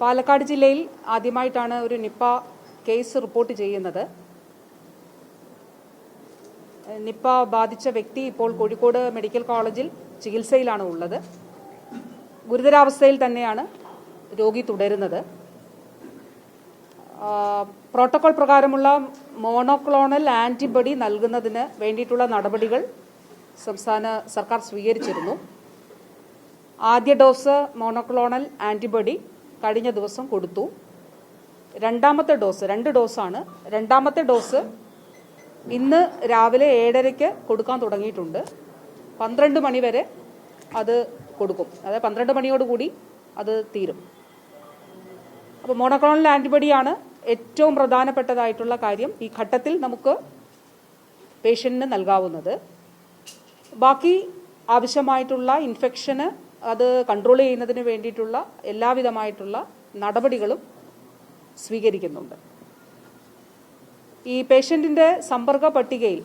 പാലക്കാട് ജില്ലയിൽ ആദ്യമായിട്ടാണ് ഒരു നിപ്പ കേസ് റിപ്പോർട്ട് ചെയ്യുന്നത്. നിപ്പ ബാധിച്ച വ്യക്തി ഇപ്പോൾ കോഴിക്കോട് മെഡിക്കൽ കോളേജിൽ ചികിത്സയിലാണ് ഉള്ളത്. ഗുരുതരാവസ്ഥയിൽ തന്നെയാണ് രോഗി തുടരുന്നത്. പ്രോട്ടോകോൾ പ്രകാരമുള്ള മോണോക്ലോണൽ ആന്റിബഡി നൽകുന്നതിന് വേണ്ടിയിട്ടുള്ള നടപടികൾ സംസ്ഥാന സർക്കാർ സ്വീകരിച്ചിരുന്നു. ആദ്യ ഡോസ് മോണോക്ലോണൽ ആന്റിബഡി കഴിഞ്ഞ ദിവസം കൊടുത്തു. രണ്ടാമത്തെ ഡോസ് രണ്ട് ഡോസാണ്. രണ്ടാമത്തെ ഡോസ് ഇന്ന് രാവിലെ ഏഴരയ്ക്ക് കൊടുക്കാൻ തുടങ്ങിയിട്ടുണ്ട്. പന്ത്രണ്ട് മണി വരെ അത് കൊടുക്കും. അതായത് പന്ത്രണ്ട് മണിയോടുകൂടി അത് തീരും. അപ്പോൾ മോണോക്ലോണൽ ആന്റിബഡിയാണ് ഏറ്റവും പ്രധാനപ്പെട്ടതായിട്ടുള്ള കാര്യം ഈ ഘട്ടത്തിൽ നമുക്ക് പേഷ്യന്റിന് നൽകാവുന്നത്. ബാക്കി ആവശ്യമായിട്ടുള്ള ഇൻഫെക്ഷന് അത് കൺട്രോൾ ചെയ്യുന്നതിന് വേണ്ടിയിട്ടുള്ള എല്ലാവിധമായിട്ടുള്ള നടപടികളും സ്വീകരിക്കുന്നുണ്ട്. ഈ പേഷ്യന്റിന്റെ സമ്പർക്ക പട്ടികയിൽ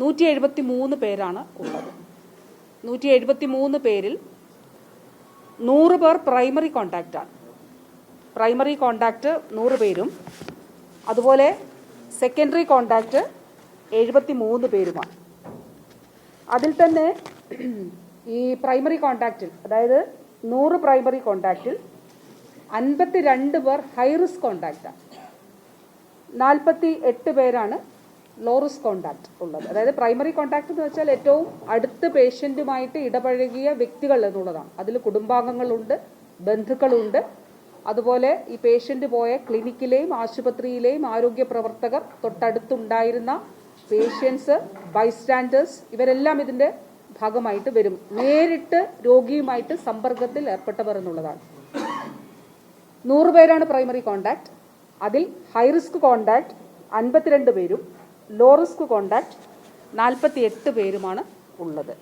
നൂറ്റി എഴുപത്തി മൂന്ന് പേരാണ് ഉള്ളത്. നൂറ്റി എഴുപത്തി മൂന്ന് പേരിൽ നൂറ് പേർ പ്രൈമറി കോണ്ടാക്റ്റാണ് പ്രൈമറി കോണ്ടാക്റ്റ് നൂറ് പേരും അതുപോലെ സെക്കൻഡറി കോണ്ടാക്റ്റ് എഴുപത്തി മൂന്ന് പേരുമാണ്. അതിൽ തന്നെ ഈ പ്രൈമറി കോണ്ടാക്റ്റിൽ അതായത് നൂറ് പ്രൈമറി കോണ്ടാക്റ്റിൽ അൻപത്തി രണ്ട് പേർ ഹൈ റിസ്ക് കോണ്ടാക്റ്റാണ് നാൽപ്പത്തി എട്ട് പേരാണ് ലോ റിസ്ക് കോണ്ടാക്ട് ഉള്ളത്. അതായത് പ്രൈമറി കോണ്ടാക്ട് എന്ന് വെച്ചാൽ ഏറ്റവും അടുത്ത പേഷ്യന്റുമായിട്ട് ഇടപഴകിയ വ്യക്തികൾ എന്നുള്ളതാണ്. അതിൽ കുടുംബാംഗങ്ങളുണ്ട് ബന്ധുക്കളുണ്ട്. അതുപോലെ ഈ പേഷ്യന്റ് പോയ ക്ലിനിക്കിലെയും ആശുപത്രിയിലെയും ആരോഗ്യ പ്രവർത്തകർ തൊട്ടടുത്തുണ്ടായിരുന്ന പേഷ്യൻസ് ബൈസ്റ്റാൻഡേഴ്സ് ഇവരെല്ലാം ഇതിന്റെ ഭാഗമായിട്ട് വരും. നേരിട്ട് രോഗിയുമായിട്ട് സമ്പർക്കത്തിൽ ഏർപ്പെട്ടവർ എന്നുള്ളതാണ്. നൂറ് പേരാണ് പ്രൈമറി കോണ്ടാക്ട് അതിൽ ഹൈ റിസ്ക് കോണ്ടാക്ട് അൻപത്തിരണ്ട് പേരും ലോ റിസ്ക് കോണ്ടാക്ട് നാൽപ്പത്തി എട്ട് പേരുമാണ് ഉള്ളത്.